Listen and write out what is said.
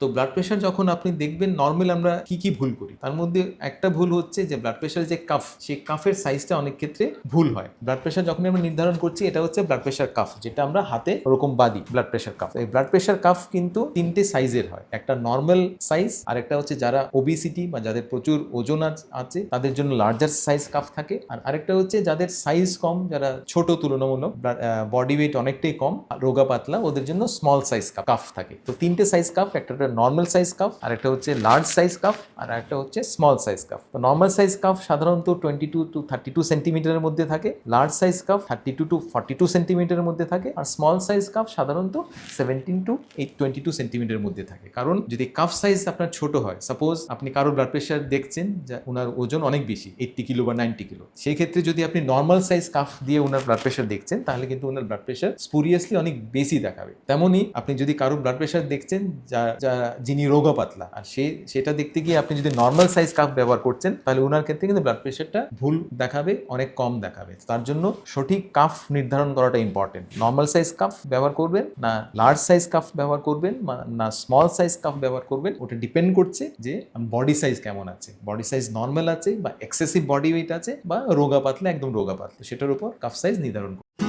তো blood pressure যখন আপনি দেখবেন নর্মাল আমরা কি কি ভুল করি? তার মধ্যে একটা ভুল হচ্ছে যে ব্লাড প্রেশারের যে কাফ সেই কাফের সাইজটা অনেক ক্ষেত্রে ভুল হয়। ব্লাড প্রেশার যখন আমরা নির্ধারণ করছি, এটা হচ্ছে ব্লাড প্রেশার কাফ যেটা আমরা হাতে ওরকম বাদি ব্লাড প্রেশার কাফ এই ব্লাড প্রেশার কাফ কিন্তু তিনটে সাইজের হয়। একটা নর্মাল সাইজ আর একটা হচ্ছে যারা ওবিসিটি বা যাদের প্রচুর ওজন আছে তাদের জন্য লার্জার সাইজ কাফ থাকে। আর আরেকটা হচ্ছে যাদের সাইজ কম, যারা ছোট তুলনামূলক বডি ওয়েট অনেকটাই কম, রোগা পাতলা, ওদের জন্য স্মল সাইজ কাফ থাকে। তো তিনটে সাইজ কাফ একটা নর্মাল সাইজ কাফ আর একটা হচ্ছে লার্জ সাইজ কাফ আর একটা হচ্ছে স্মল সাইজ কাফ তো নর্মাল সাইজ কাফ সাধারণত twenty two to thirty two সেন্টিমিটারের মধ্যে থাকে large size cuff thirty two to forty two সেন্টিমিটারের মধ্যে থাকে, আর স্মল সাইজ কাফ সাধারণত seventeen to eight twenty two সেন্টিমিটারের মধ্যে থাকে। কারণ যদি কাফ সাইজ আপনার ছোট হয় সাপোজ আপনি কারও ব্লাড প্রেশার দেখছেন যা ওনার ওজন অনেক বেশি এইট্টি কিলো বা নাইনটি কিলো সেই ক্ষেত্রে যদি আপনি নর্মাল সাইজ কাফ দিয়ে ওনার ব্লাড প্রেশার দেখছেন, তাহলে কিন্তু ওনার ব্লাড প্রেশার স্পুরিয়াসলি অনেক বেশি দেখাবে। তেমনই আপনি যদি কারও ব্লাড প্রেশার দেখছেন, যা যা যিনি রোগা পাতলা আর সে, সেটা দেখতে গিয়ে আপনি যদি নর্মাল সাইজ কাফ ব্যবহার করছেন, তাহলে ওনার ক্ষেত্রে কিন্তু ব্লাড প্রেশারটা ভুল দেখাবে, অনেক কম দেখাবে। তার জন্য সঠিক কাফ নির্ধারণ করাটা ইম্পর্টেন্ট নর্মাল সাইজ কাফ ব্যবহার করবেন না লার্জ সাইজ কাফ ব্যবহার করবেন না স্মল সাইজ কাফ ব্যবহার করবেন। ওটা ডিপেন্ড করছে যে বডি সাইজ কেমন আছে। বডি সাইজ নর্মাল আছে বা এক্সেসিভ বডি ওয়েট আছে বা রোগা পাতলা, একদম রোগা পাতলা। সেটার উপর কাফ সাইজ নির্ধারণ করবে